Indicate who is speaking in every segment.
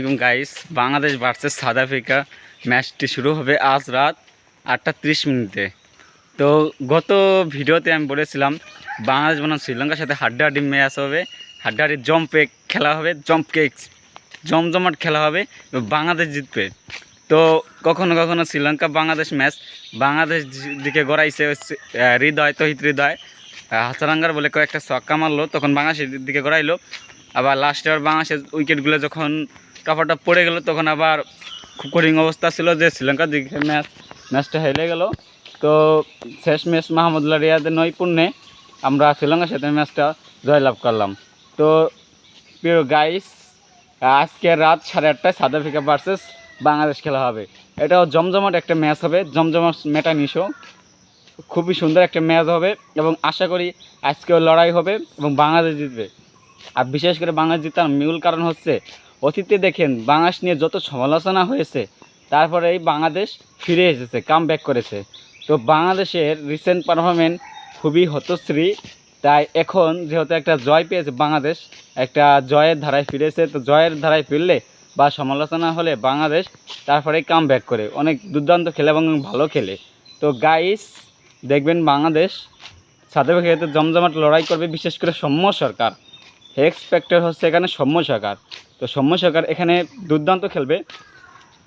Speaker 1: আলাইকুম guys Bangladesh versus South Africa ম্যাচটি শুরু হবে আজ রাত আটটা ত্রিশ মিনিটে। তো গত ভিডিওতে আমি বলেছিলাম, বাংলাদেশ বনাম শ্রীলঙ্কার সাথে হাড্ডাহাড্ডি ম্যাচ হবে, হাড্ডাহাড্ডি জম্পে খেলা হবে জম্পকে জমজমাট খেলা হবে বাংলাদেশ জিতবে। তো কখনো কখনো শ্রীলঙ্কা বাংলাদেশ ম্যাচ বাংলাদেশ দিকে গড়াইছে হৃদয়, তহিত হৃদয়। হাসারাঙ্গার বলে কয়েকটা ছক্কা মারলো, তখন বাংলাদেশের দিকে গড়াইলো। আবার লাস্টে আবার বাংলাদেশের উইকেটগুলো যখন টপাটা পড়ে গেল, তখন আবার খুব কঠিন অবস্থা ছিল যে শ্রীলঙ্কার দিকে ম্যাচ, ম্যাচটা হেরে গেল। তো শেষ ম্যাচ মাহমুদুল্লাহ রিয়াদের নৈপুণ্যে আমরা শ্রীলঙ্কার সাথে ম্যাচটা জয়লাভ করলাম। তো প্রিয় গাইস আজকে রাত সাড়ে আটটায় সাউথ আফ্রিকা ভার্সেস বাংলাদেশ খেলা হবে। এটাও জমজমাট একটা ম্যাচ হবে, জমজমাট মেটা নিশো। খুবই সুন্দর একটা ম্যাচ হবে এবং আশা করি আজকেও লড়াই হবে এবং বাংলাদেশ জিতবে। আর বিশেষ করে বাংলাদেশ জিতার মূল কারণ হচ্ছে অতীতে দেখেন বাংলাদেশ নিয়ে যত সমালোচনা হয়েছে, তারপরে এই বাংলাদেশ ফিরে এসেছে কাম করেছে। তো বাংলাদেশের রিসেন্ট পারফরমেন্স খুবই হতশ্রী। তাই এখন যেহেতু একটা জয় পেয়েছে বাংলাদেশ, একটা জয়ের ধারায় ফিরেছে, তো জয়ের ধারায় ফিরলে বা সমালোচনা হলে বাংলাদেশ তারপরে কাম করে। অনেক দুর্দান্ত খেলে এবং ভালো খেলে। তো গাইস দেখবেন বাংলাদেশ সাথে খেতে জমজমাট লড়াই করবে, বিশেষ করে সৌম্য সরকার। এক্সপেক্টেড হচ্ছে এখানে সৌম্য সরকার। তো সৌম্য সরকার এখানে দুর্দান্ত খেলবে।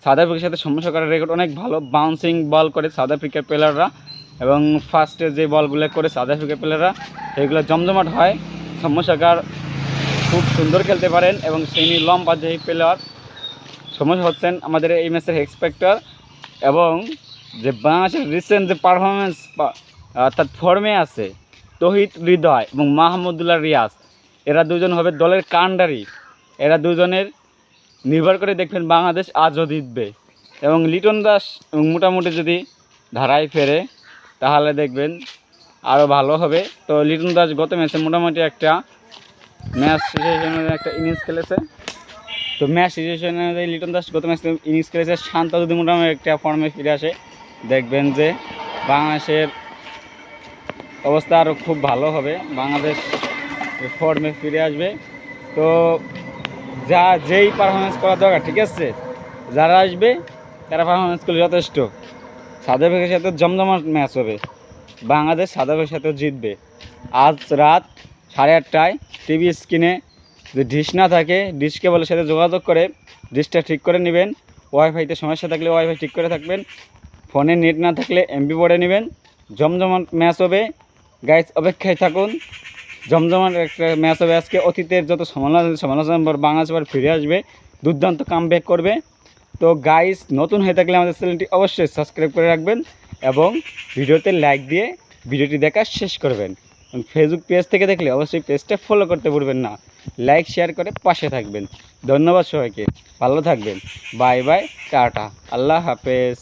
Speaker 1: সাউথ আফ্রিকার সাথে সৌম্য সরকারের রেকর্ড অনেক ভালো। বাউন্সিং বল করে সাউথ আফ্রিকার প্লেয়াররা এবং ফার্স্টে যে বলগুলো করে সাউথ আফ্রিকার প্লেয়াররা সেগুলো জমজমাট হয়। সৌম্য সরকার খুব সুন্দর খেলতে পারেন এবং সেই লম্বা যে প্লেয়ার সমস্যা হচ্ছেন আমাদের এই ম্যাচের এক্সপেক্টর এবং যে বাংলাদেশের রিসেন্ট যে পারফরমেন্স অর্থাৎ ফর্মে আছে তহিত হৃদয় এবং মাহমুদুল্লাহ রিয়াজ, এরা দুজন হবে দলের কান্ডারি এরা দুজনের নির্ভর করে দেখবেন বাংলাদেশ আজও জিতবে। এবং লিটন দাস মোটামুটি যদি ধারায় ফেরে, তাহলে দেখবেন আরও ভালো হবে। তো লিটন দাস গত ম্যাচে মোটামুটি একটা ম্যাচ সিচুয়েশনে একটা ইনিংস খেলেছে। তো ম্যাচ সিচুয়েশনে অনুযায়ী লিটন দাস গত ম্যাচে ইনিংস খেলেছে। শান্ত যদি মোটামুটি একটা ফর্মে ফিরে আসে, দেখবেন যে বাংলাদেশের অবস্থা আরও খুব ভালো হবে। বাংলাদেশ ফর্মে ফিরে আসবে। তো যা, যেই পারফরমেন্স করা দরকার, ঠিক আছে? যারা আসবে, তারা পারফরমেন্স করলে যথেষ্ট। সাদা আফ্রিকার সাথে জমজমাট ম্যাচ হবে। বাংলাদেশ সাদা আফ্রিকার সাথে জিতবে। আজ রাত সাড়ে আটটায় টিভি স্ক্রিনে যদি ডিশ না থাকে, ডিশ কেবলের সাথে যোগাযোগ করে ডিশটা ঠিক করে নেবেন। ওয়াইফাইতে সমস্যা থাকলে ওয়াইফাই ঠিক করে থাকবেন। ফোনে নেট না থাকলে এমবি বোর্ডে নেবেন। জমজমাট ম্যাচ হবে। গাইজ, অপেক্ষায় থাকুন। জমজমাট একটা ম্যাচ হবে। আজকে অতীতের যত সমালোচনা সমালোচনা বাংলাদেশ ফিরে আসবে, দুর্দান্ত কাম ব্যাক করবে। তো গাইস নতুন হয়ে থাকলে আমাদের চ্যানেলটি অবশ্যই সাবস্ক্রাইব করে রাখবেন এবং ভিডিওতে লাইক দিয়ে ভিডিওটি দেখা শেষ করবেন। ফেসবুক পেজ থেকে দেখলে অবশ্যই পেজটা ফলো করতে ভুলবেন না। লাইক শেয়ার করে পাশে থাকবেন। ধন্যবাদ সবাইকে। ভালো থাকবেন। Bye bye tata. আল্লাহ হাফেজ।